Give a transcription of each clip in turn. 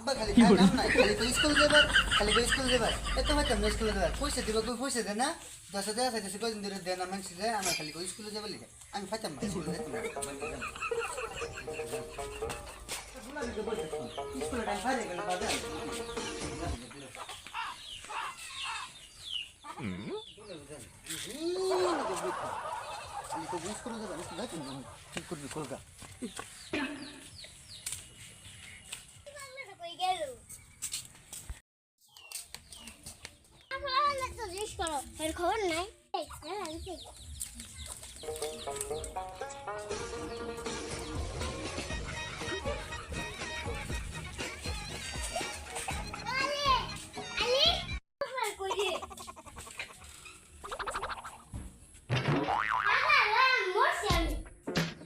আব্বা খালি কাম নাই খালি তো স্কুল যাবার খালি তো স্কুল যাবার এত হয়তো আমি স্কুলে যাবার পয়সা দিবা কই পয়সা দে না? দশ হাজার আছে কদিন ধরে দেয় না মানুষ দেয় আমার খালি কই স্কুলে যাবার লিখে। আমি ফাইতাম না স্কুলে যেতাম স্কুলে টাইম ফাইরে গেল বাদে আমি তো স্কুলে যাবার স্কুলে যাইতাম না। ঠিক করবি কলকা কই গেল তো জিজ্ঞেস করো এর খবর নাই এই, না, আমি ঠিক। আলি, আলি, কোথায় কই রে? আহা, আহা, মরছি আমি।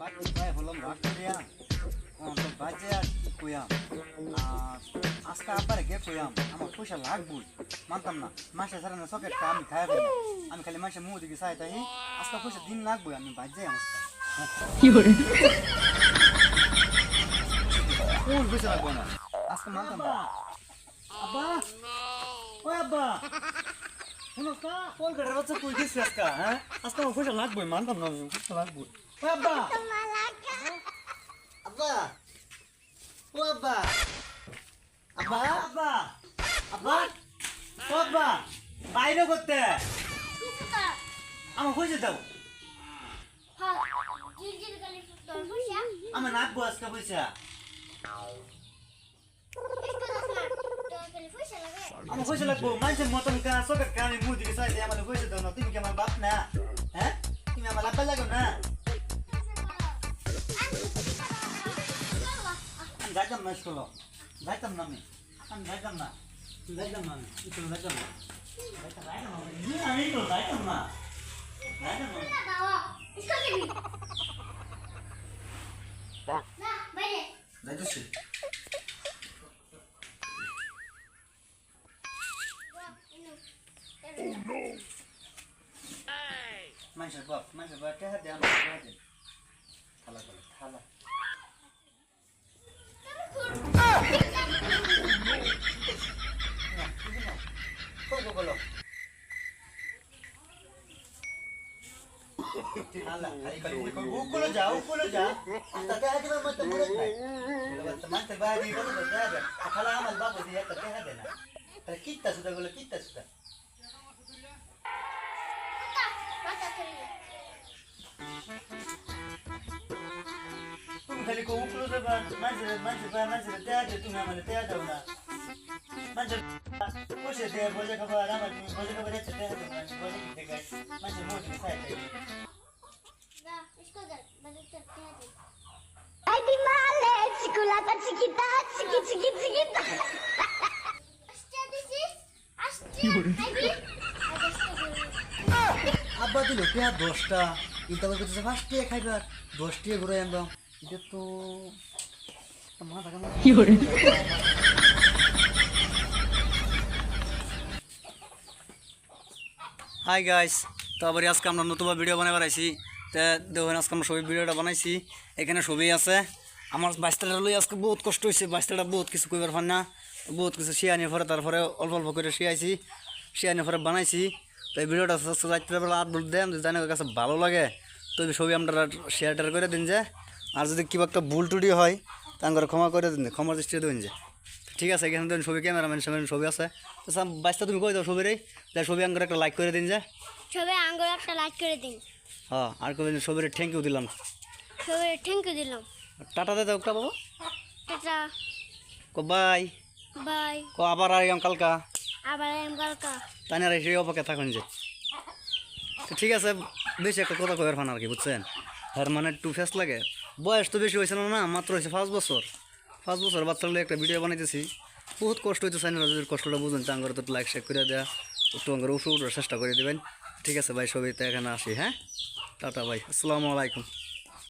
বাকি ভাই হলাম ভাগ করিয়া বাজে আর কইয়াম? আর আজকে আব্বারে গে কইয়াম আমার পয়সা লাগবো মানতাম না মাসে সারা না সকেট আমি খাই ফেলি আমি খালি মাসে মুখ দিকে চাই তাই আজকে পয়সা দিন লাগবো আমি বাজে আজকে কোন পয়সা লাগবো না আজকে মানতাম না। আব্বা! ও আব্বা! শুনো কা কোন কাটার বাচ্চা কই আজকে হ্যাঁ? আজকে আমার পয়সা লাগবো মানতাম না পয়সা লাগবো ও আব্বা! আব্বা! ও আব্বা! আব্বা আব্বা আব্বা ও আব্বা বাইরে করতে। কিছু তো, আমার খুঁজে দাও হ্যাঁ, জিরজির করে তোর পয়সা। আমার নাকবো আজকে পয়সা একটু দাস না, তোর খালি পয়সা লাগে। আমার পয়সা লাগবো। মানুষের মতন কা সকেট কা আমি মুখ দিকে চাই আমার পয়সা দাও না? তুমি কি আমার বাপ না? হ্যাঁ? তুমি আমার লাভ লাগো না? আমি যাইতাম না স্কুল। যাইতাম না আমি আমি যাইতাম না যাইতাম না আমি স্কুল যাইতাম না যাইতাম যাইতাম না আমি। আমি তো যাইতাম না যাইতাম না না, বাবা, স্কুল যাবি? না, বাইরে। যাইতেছি মানুষের বাপ মানুষের বাপ টেহা দে আমার টেহা দে থালা মানুষের মানুষের মানুষের তুমি ciculata chiquita, chiqui, chiqui, chiquita. আসতে দিছিস? আসতে, আইবি? আগে আসতে বলবি। আব্বা দিল পেয়া দশটা কিন্তু ফার্স্ট টিয়া খাইবার দশ ঘুরে এটা তো মাথা কামা হাই গাইস তো আবার আজকে আমরা নতুন ভিডিও বানাই বানাইছি তে দেখুন আজকে আমরা সবই ভিডিওটা বানাইছি এখানে সবই আছে আমার বাইশটাটা লই আজকে বহুত কষ্ট হয়েছে বাইশটাটা বহুত কিছু কইবার পার না। বহুত কিছু শিয়ানির পরে তারপরে অল্প অল্প করে শিয়াইছি শিয়ানির পরে বানাইছি। তো এই ভিডিওটা রাত্রে বেলা আপলোড দেন যদি জানি কাছে ভালো লাগে তো ছবি আমরা শেয়ার টেয়ার করে দিন যে। আর যদি কিবা একটা ভুল টুটি হয় তাঙ্গরে ক্ষমা করে দিন ক্ষমার দৃষ্টি দিন যে। ঠিক আছে এখানে তো ছবি ক্যামেরাম্যান স্যামেরাম্যান ছবি আছে। তো তুমি কই দাও ছবির তাই ছবি আঙ্গরে একটা লাইক করে দিন যে। সবাই আঙ্গুর একটা লাইক করে দিন। হ্যাঁ আর কবে ছবির থ্যাংক ইউ দিলাম। সবাই থ্যাংক ইউ দিলাম। টাটা দে দাও একটা বাবু। টাটা। কো বাই। বাই। কো আবার আইম কালকা আবার এম কালকা তাই না সেই অপেক্ষা থাকুন যে। তো ঠিক আছে বেশি একটা কথা কয়ার ফান আর কি বুঝছেন? হ্যাঁ মানে টু ফেস লাগে। বয়স তো বেশি হয়েছে না না মাত্র হয়েছে পাঁচ বছর। পাঁচ বছর বাচ্চা একটা ভিডিও বানাইতেছি। বহুত কষ্ট হইতে চাই না যদি কষ্টটা বুঝুন চাঙ্গর তো লাইক শেক করে দেওয়া একটু আঙ্গর উঠে উঠার চেষ্টা করে দেবেন। ঠিক আছে ভাই সবাই তো এখানে আসি হ্যাঁ? টাটা ভাই আসসালামু আলাইকুম।